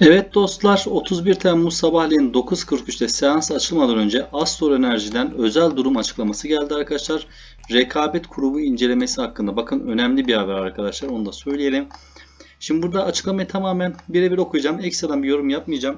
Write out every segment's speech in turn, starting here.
Evet dostlar 31 Temmuz sabahleyin 9.43'te seans açılmadan önce Astor Enerji'den özel durum açıklaması geldi arkadaşlar. Rekabet kurumu incelemesi hakkında. Bakın önemli bir haber arkadaşlar onu da söyleyelim. Şimdi burada açıklamayı tamamen birebir okuyacağım. Ekstradan bir yorum yapmayacağım.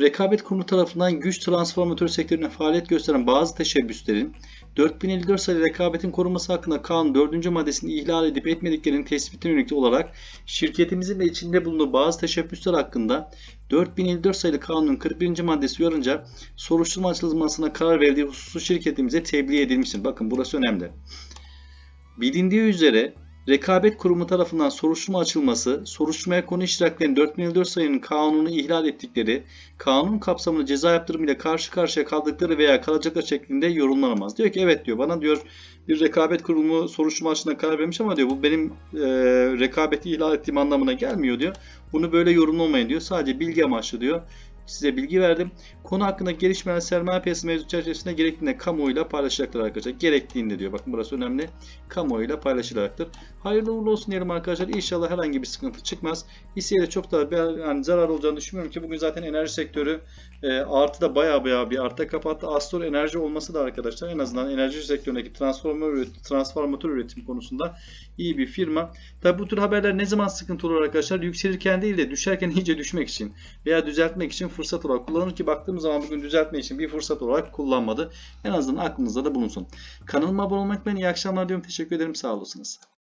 Rekabet Kurumu tarafından güç transformatör sektörüne faaliyet gösteren bazı teşebbüslerin 4054 sayılı rekabetin korunması hakkında kanun 4. maddesini ihlal edip etmediklerinin tespitine yönelik olarak şirketimizin de içinde bulunduğu bazı teşebbüsler hakkında 4054 sayılı kanunun 41. maddesi uyarınca soruşturma açılmasına karar verdiği hususu şirketimize tebliğ edilmiştir. Bakın burası önemli. Bilindiği üzere Rekabet Kurumu tarafından soruşturma açılması, soruşturmaya konu iştiraklerin 4054 sayının kanunu ihlal ettikleri, kanun kapsamında ceza yaptırımıyla karşı karşıya kaldıkları veya kalacaklar şeklinde yorumlanamaz. Diyor ki evet diyor bana diyor bir rekabet kurumu soruşturma açısından karar vermiş ama diyor bu benim e, rekabeti ihlal ettiğim anlamına gelmiyor diyor. Bunu böyle yorumlamayın diyor. Sadece bilgi amaçlı diyor. Size bilgi verdim. Konu hakkında gelişmeler sermaye piyasası mevzu çerçevesinde gerektiğinde kamuoyuyla paylaşılacaklar arkadaşlar. Gerektiğinde diyor. Bakın burası önemli. Kamuoyuyla paylaşılacaktır. Hayırlı uğurlu olsun diyelim arkadaşlar. İnşallah herhangi bir sıkıntı çıkmaz. Hisseye de çok da bir, yani zarar olacağını düşünmüyorum ki bugün zaten enerji sektörü e, artı da baya baya bir arta kapattı. Astor enerji olması da arkadaşlar en azından enerji sektöründeki transformatör, transformatör üretim konusunda iyi bir firma. Tabi bu tür haberler ne zaman sıkıntı olur arkadaşlar? Yükselirken değil de düşerken iyice düşmek için veya düzeltmek için fırsat olarak kullanır ki baktığımız zaman bugün düzeltme için bir fırsat olarak kullanmadı. En azından aklınızda da bulunsun. Kanalıma abone olmak ben iyi akşamlar diyorum. Teşekkür ederim. Sağ olasınız.